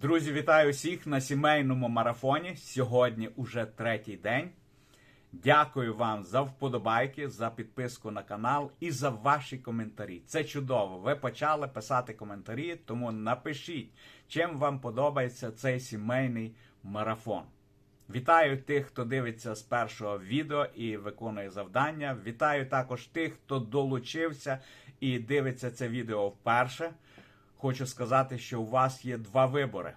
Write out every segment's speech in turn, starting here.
Друзі, вітаю всіх на сімейному марафоні. Сьогодні уже третій день. Дякую вам за вподобайки, за підписку на канал і за ваші коментарі. Це чудово. Ви почали писати коментарі, тому напишіть, чим вам подобається цей сімейний марафон. Вітаю тих, хто дивиться з першого відео і виконує завдання. Вітаю також тих, хто долучився і дивиться це відео вперше. Хочу сказати, що у вас є два вибори.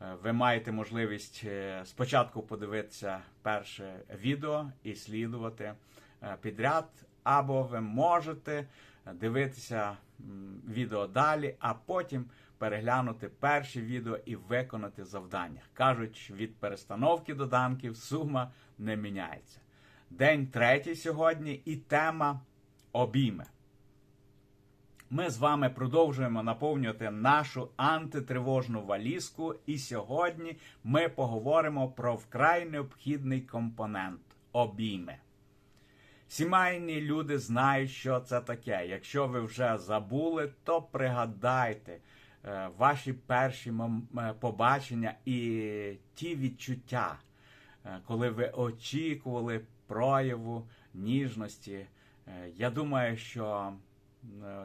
Е, Ви маєте можливість е, спочатку подивитися перше відео і слідувати е, підряд, або ви можете дивитися відео далі, а потім переглянути перші відео і виконати завдання. Кажуть, від перестановки доданків сума не міняється. День третій сьогодні і тема обійми. Ми з вами продовжуємо наповнювати нашу антитривожну валізку, і сьогодні ми поговоримо про вкрай необхідний компонент обійми. Сімейні люди знають, що це таке. Якщо ви вже забули, то пригадайте е, ваші перші е, побачення і ті відчуття, е, коли ви очікували прояву ніжності. Я думаю, що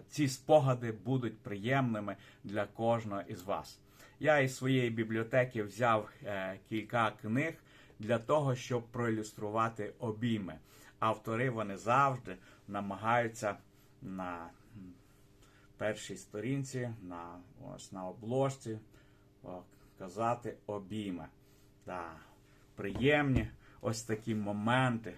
ці спогади будуть приємними для кожного із вас. Я із своєї бібліотеки взяв е, кілька книг для того, щоб проілюструвати обійми. Автори вони завжди намагаються на першій сторінці, на, ось на обложці показати обійми. Да, приємні ось такі моменти,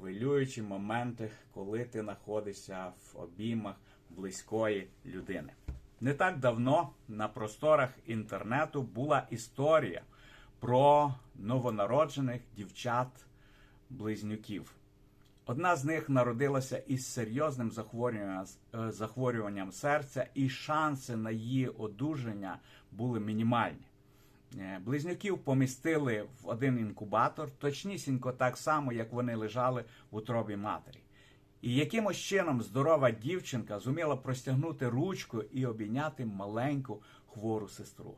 хвилюючі моменти, коли ти знаходишся в обіймах близької людини. Не так давно на просторах інтернету була історія про новонароджених дівчат-близнюків. Одна з них народилася із серйозним захворюванням, е, серця, і шанси на її одужання були мінімальні. Е, Близнюків помістили в один інкубатор, точнісінько так само, як вони лежали в утробі матері. І якимось чином здорова дівчинка зуміла простягнути ручку і обійняти маленьку хвору сестру.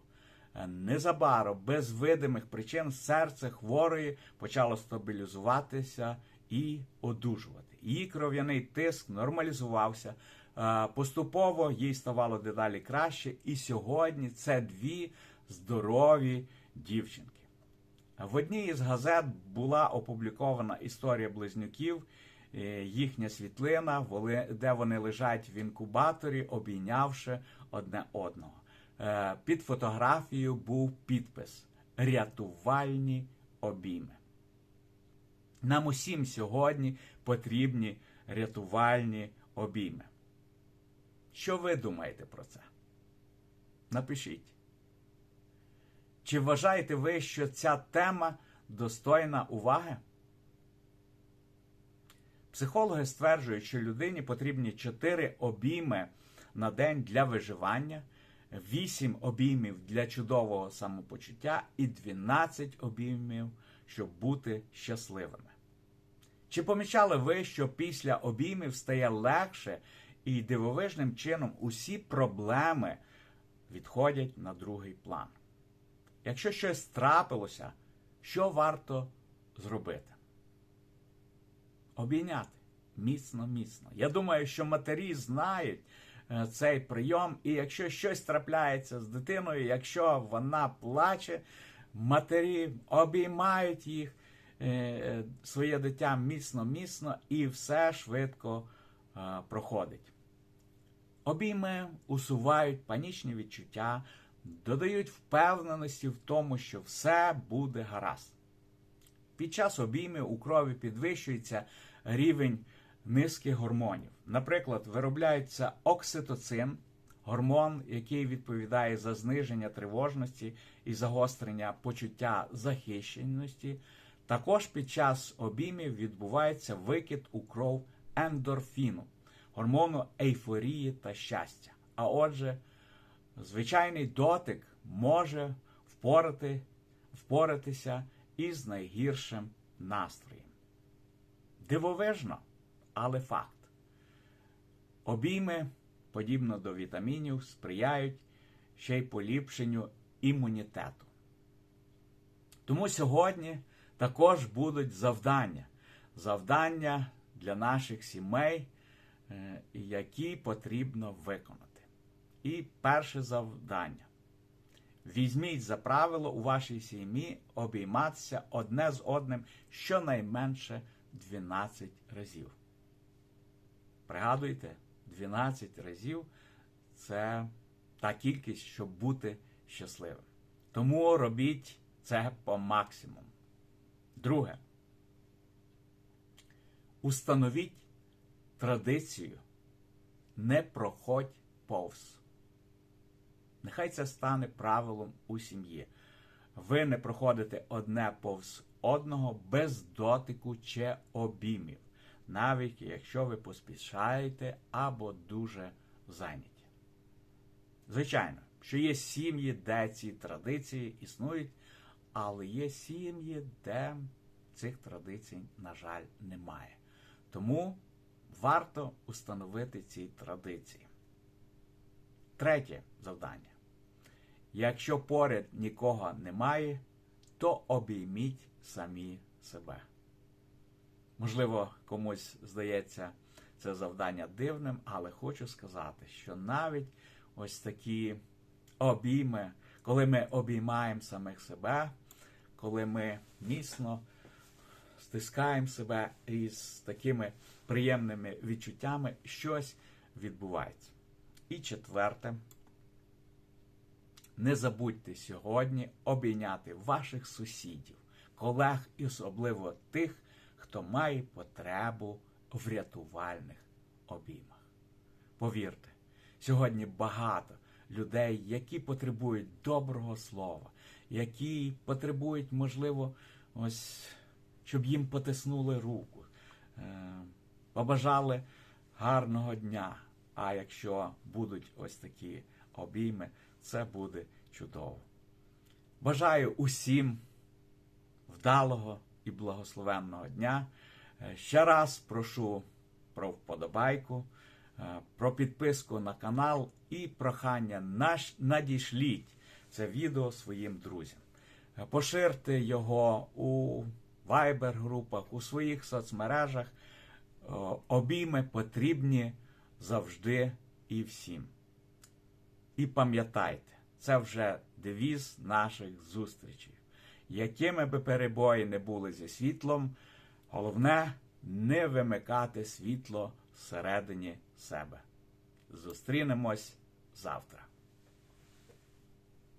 Е, Незабаром, без видимих причин, серце хворої почало стабілізуватися і одужувати. Її кров'яний тиск нормалізувався. Поступово їй ставало дедалі краще, і сьогодні це дві здорові дівчинки. В одній із газет була опублікована історія близнюків, е, їхня світлина, де вони лежать в інкубаторі, обійнявши одне одного. Е, Під фотографією був підпис Рятувальні обійми. Нам усім сьогодні потрібні рятувальні обійми. Що ви думаєте про це? Напишіть. Чи вважаєте ви, що ця тема достойна уваги? Психологи стверджують, що людині потрібні 4 обійми на день для виживання, 8 обіймів для чудового самопочуття і 12 обіймів, щоб бути щасливими. Чи помічали ви, що після обіймів стає легше і дивовижним чином усі проблеми відходять на другий план? Якщо щось трапилося, що варто зробити? Обійняти міцно, міцно. Я думаю, що матері знають е, цей прийом, і якщо щось трапляється з дитиною, якщо вона плаче, матері обіймають їх, е, е, своє дитя міцно, міцно, і все швидко проходить. Обійми усувають панічні відчуття, додають впевненості в тому, що все буде гаразд. Під час обіймів у крові підвищується рівень низки гормонів. Наприклад, виробляється окситоцин, гормон, який відповідає за зниження тривожності і загострення почуття захищеності. Також під час обіймів відбувається викид у кров ендорфіну, гормону ейфорії та щастя. А отже, звичайний дотик може впорати, впоратися із найгіршим настроєм. Дивовижно, але факт. Обійми, подібно до вітамінів, сприяють ще й поліпшенню імунітету. Тому сьогодні також будуть завдання. Завдання для наших сімей, які потрібно виконати. І перше завдання. Візьміть за правило у вашій сім'ї обійматися одне з одним щонайменше 12 разів. Пригадуйте, 12 разів це та кількість, щоб бути щасливим. Тому робіть це по максимуму. Друге. Установіть традицію. Не проходь повз. Нехай це стане правилом у сім'ї. Ви не проходите одне повз одного без дотику чи обіймів, навіть якщо ви поспішаєте або дуже зайняті. Звичайно, що є сім'ї, де ці традиції існують, але є сім'ї, де цих традицій, на жаль, немає. Тому варто установити ці традиції. Третє завдання. Якщо поряд нікого немає, то обійміть самі себе. Можливо, комусь здається це завдання дивним, але хочу сказати, що навіть ось такі обійми, коли ми обіймаємо самих себе, коли ми міцно стискаємо себе із такими приємними відчуттями, щось відбувається. І четверте. Не забудьте сьогодні обійняти ваших сусідів, колег і особливо тих, хто має потребу в рятувальних обіймах. Повірте, сьогодні багато людей, які потребують доброго слова, які потребують, можливо, ось, щоб їм потиснули руку, е, побажали гарного дня. А якщо будуть ось такі обійми, це буде чудово. Бажаю усім вдалого і благословенного дня. Е, Ще раз прошу про вподобайку, е, про підписку на канал і прохання надішліть це відео своїм друзям. Е, Поширте його у вайбер-групах, у своїх соцмережах. Е, Обійми потрібні завжди і всім. І пам'ятайте, це вже девіз наших зустрічей. Якими би перебої не були зі світлом, головне не вимикати світло всередині себе. Зустрінемось завтра.